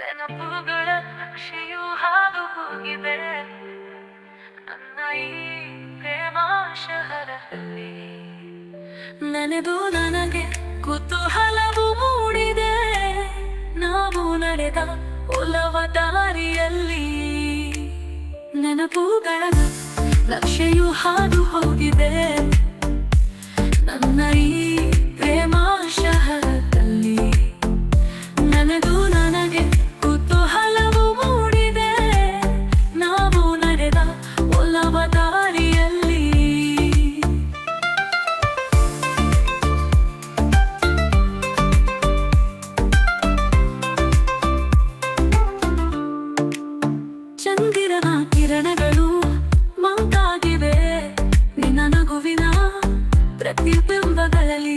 ನೆನಪುಗಳ ನಕ್ಷೆಯು ಹಾದು ಹೋಗಿದೆ ನನ್ನ ಈ ಪ್ರೇಮ ಶಹರದಲ್ಲಿ ನೆನೆದು ನನಗೆ ಕುತೂಹಲವು ಮೂಡಿದೆ. ನಾವು ನಡೆದ ಉಲವ ದಾರಿಯಲ್ಲಿ ನೆನಪುಗಳ ನಕ್ಷೆಯು ಹಾದು ಹೋಗಿದೆ ಪ್ರತಿಬಿಂಬಗಳಲ್ಲಿ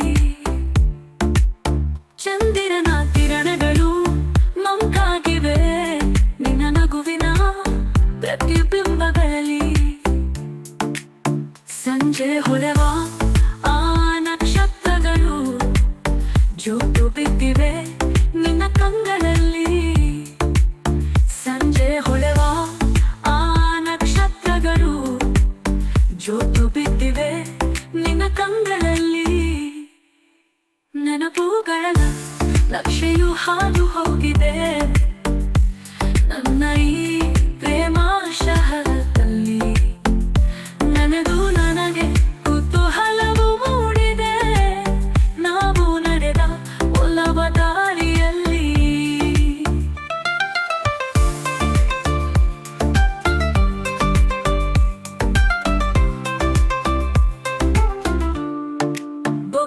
ಚಂದಿರನ ಕಿರಣಗಳು ಮಂಕಾಗಿವೆ. ನಿನ್ನ ನಗುವಿನ ಪ್ರತಿಬಿಂಬಗಳಲ್ಲಿ ಸಂಜೆ ಹೊಳೆವ ಆ ನಕ್ಷತ್ರಗಳು ಜೋತು ಬಿದ್ದಿವೆ. ನಿನ್ನ ಕಂಗಳಲ್ಲಿ ನಿನ್ನ ಕಂಗಳಲ್ಲಿ ನೆನಪುಗಳ ನಕ್ಷೆಯು ಹಾದು ಹೋಗಿದೆ.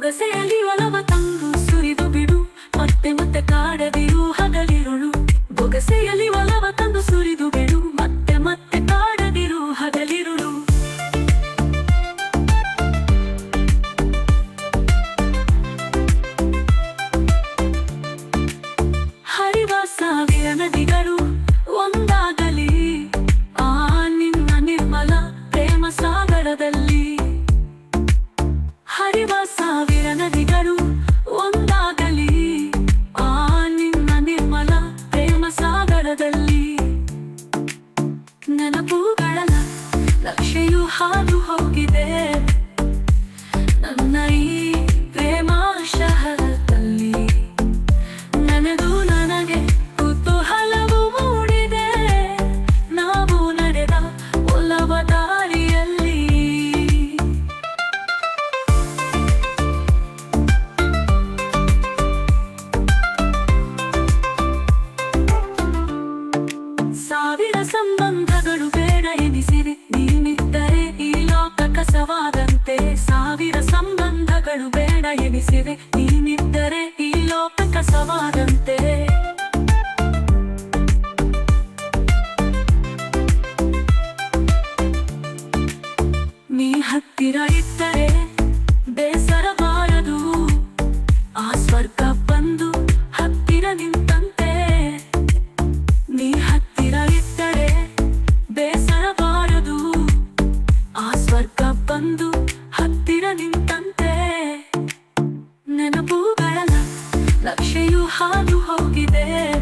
ಬೊಗಸೆಯಲ್ಲಿ ಒಲವ ತಂದು ಸುರಿದು ಬಿಡು. ಮತ್ತೆ ಮತ್ತೆ ಕಾಡದಿರು ಹಗಲಿರುಳು. ಬೊಗಸೆಯಲ್ಲಿ ಒಲವ ತಂದು ಸುರಿದು ನೆನಪುಗಳ ನಕ್ಷೆಯು ಹಾದು ಹೋಗಿದೆ. ನನ್ನ ಈ ಬೇಡ ಎನಿಸಿದೆ ನೀನಿದ್ದರೆ ಈ ಲೋಕ ಕಸವಾದಂತೆ ಸಾವಿರ ಸಂಬಂಧಗಳು ಬೇಡ ಎನಿಸಿವೆ. ನೀನಿದ್ದರೆ ಈ ಲೋಕ ಕಸವಾದಂತೆ Şu hadu ho gide